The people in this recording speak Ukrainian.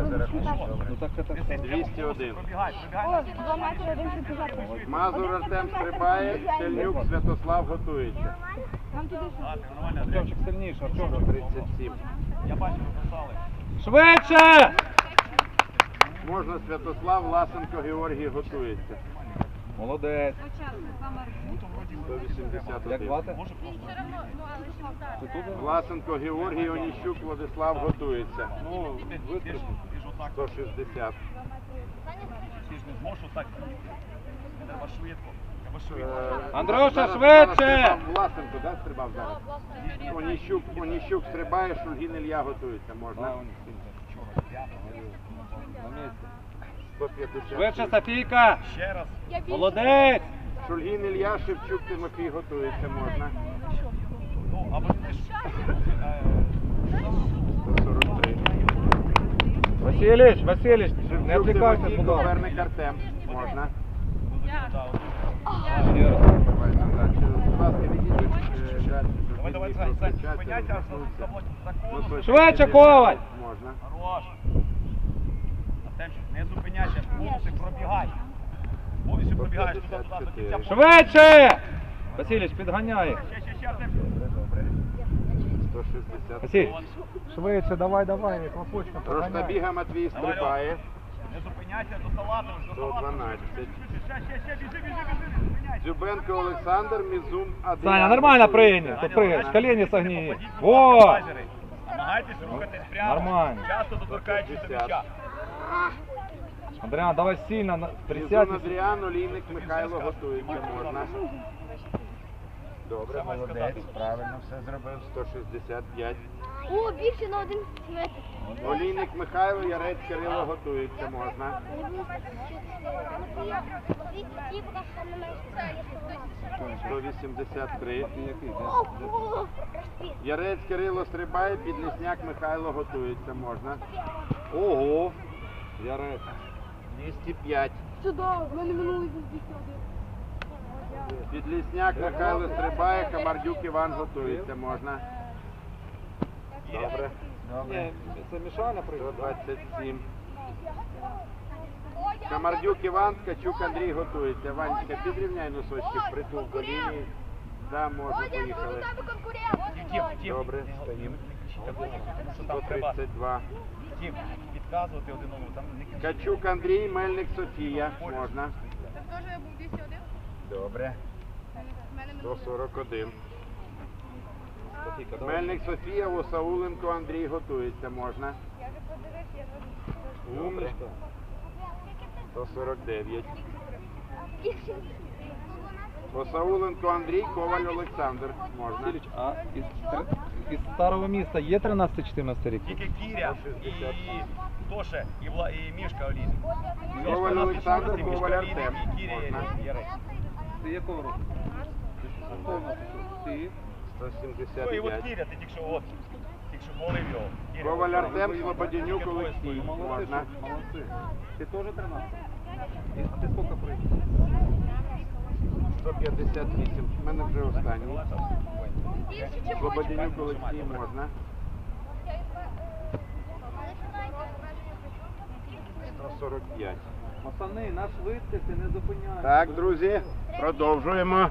Ну так это 201. О, два метри. Мазур Артем стрибає, Сельнюк Святослав готується. Артемчик сильнейший, Артемчик. 37. Швидше! Можна Святослав, Ласенко, Георгій готується. Молодець. 181. Як звати? Власенко, Георгій, Оніщук, Владислав готується. Ну, вистріл 160. Е, Андрюша, зараз- швидше! зараз стрибав Власенко, да, стрибав зараз? Оніщук, Оніщук стрибає, Шульгін Ілля готується, можна? На місці. 150. Швидше, Софійка! Ще раз. Молодець! Шульгін Ілля, Шевчук, Тимофій готується, можна? Ну, або ж... е, 143. Василіч, Василіч, не відвлікайтесь, будь ласка. Артем, можна? Ще раз. Давай, е, Давай, Сань, Сань, розвернутися. заблокуй Ну, закону. точно, Швидше, Коваль! Можна. Хорош. Артемчик, не зупиняйся, повністю пробігай. Повністю пробігаєш туди, туди, до кінця. Швидше! Василіч, підганяй. їх. Ще, ще, ще, Артемчик. 160. Василь, швидше, давай, давай, хлопочка, Ростабіга Матвій Давай, стрибає. Не зупиняйся до Салатова, до Салатова. 112. Ще, ще, ще, біжи, біжи, біжи, не зупиняйся. Дзюбенко Олександр, Мізум Адриан. Саня, нормально прыгни, ты прыгаешь, колени согни. Во! Намагайтесь рухатись прямо. Нормально. Часто доторкаючись до м'яча. Андріан, давай сильно, на- присядь. Адріан, Олійник Михайло готується, можна. Добре, молодець, правильно все зробив. 165. О, більше на один метр. Олійник Михайло, Ярець Кирило готується, можна. 183. Ого! Ярець Кирило стрибає, Підлісняк Михайло готується, можна. Ого! Ярець. 205. Сюди, в мене минулий був один. Підлісняк Михайло стрибає, Камардюк Іван готується, можна. Добре. Ні, це Мішаня прыгає. 127. Камардюк Іван, Ткачук Андрій готується. Ванечка, підрівняй носочки, притул до лінії. Да, можна, поїхали. Добре, стоїмо. Тому що там треба 132. тім, підказувати один одному. Там не Качук Андрій, Мельник Софія. Можна. Це теж я був 201? Добре. В мене минулий. 141. Мельник Софія, Осауленко Андрій готується. Можна. Я вже подивився, я вже... Умничка. 149. Осауленко Андрій, Коваль Олександр. Можна. Василіч, а із, тр- із старого міста є 13-14 рік? Тільки Кіря і Тоше, і, Вла, і Мішка Олійник. Коваль Олександр, Мішка Коваль Артем. І Кіря Можна. Ярець. Ти якого року? Хто у нас тут? Ти? Ну і от 175. Кіря, ти тільки що от, тільки що говорив його. Кіря. Коваль Артем, Слободянюк Олексій. Молодці, Можна. молодці. Ти теж 13? І- А ти скільки прийняв? 158. У мене вже останній. Слободянюк Олексій можна. 145. Пацани, на швидкості не зупиняйся. Так, друзі, продовжуємо.